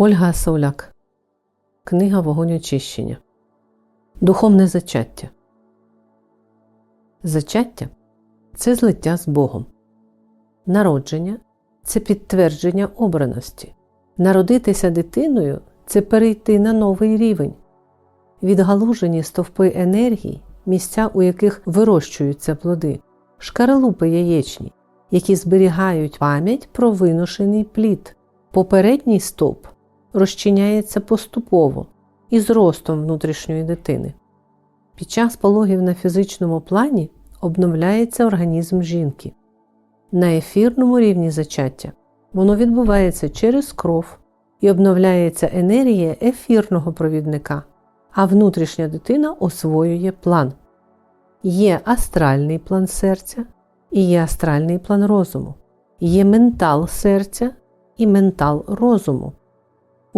Ольга Сауляк. Книга Вогонь очищення. Духовне зачаття. Зачаття це злиття з Богом. Народження це підтвердження обраності. Народитися дитиною це перейти на новий рівень. Відгалужені стовпи енергії, місця, у яких вирощуються плоди, шкаралупи яєчні, які зберігають пам'ять про виношений плід. Попередній стовп розчиняється поступово і з ростом внутрішньої дитини. Під час пологів на фізичному плані обновляється організм жінки. На ефірному рівні зачаття воно відбувається через кров і обновляється енергія ефірного провідника, а внутрішня дитина освоює план. Є астральний план серця і є астральний план розуму, є ментал серця і ментал розуму.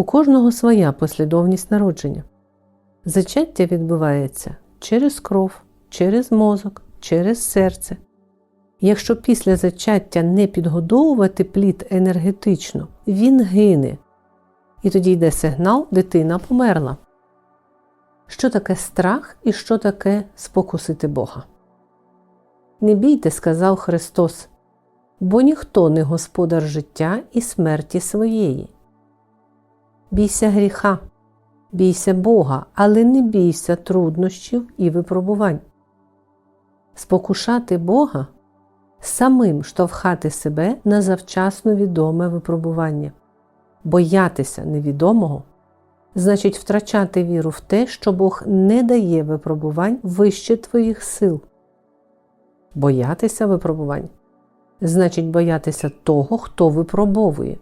У кожного своя послідовність народження. Зачаття відбувається через кров, через мозок, через серце. Якщо після зачаття не підгодовувати плід енергетично, він гине. І тоді йде сигнал дитина померла. Що таке страх і що таке спокусити Бога? Не бійте, сказав Христос, бо ніхто не господар життя і смерті своєї. Бійся гріха, бійся Бога, але не бійся труднощів і випробувань. Спокушати Бога самим штовхати себе на завчасно відоме випробування, боятися невідомого значить втрачати віру в те, що Бог не дає випробувань вище твоїх сил. Боятися випробувань значить боятися того, хто випробовує.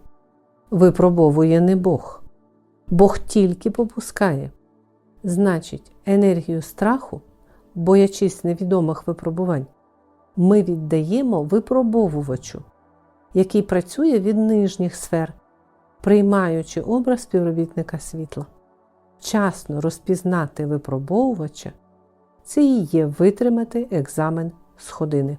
Випробовує не Бог. Бог тільки попускає. Значить, енергію страху, боячись невідомих випробувань, ми віддаємо випробовувачу, який працює від нижніх сфер, приймаючи образ співробітника світла. Вчасно розпізнати випробовувача це і є витримати екзамен сходини.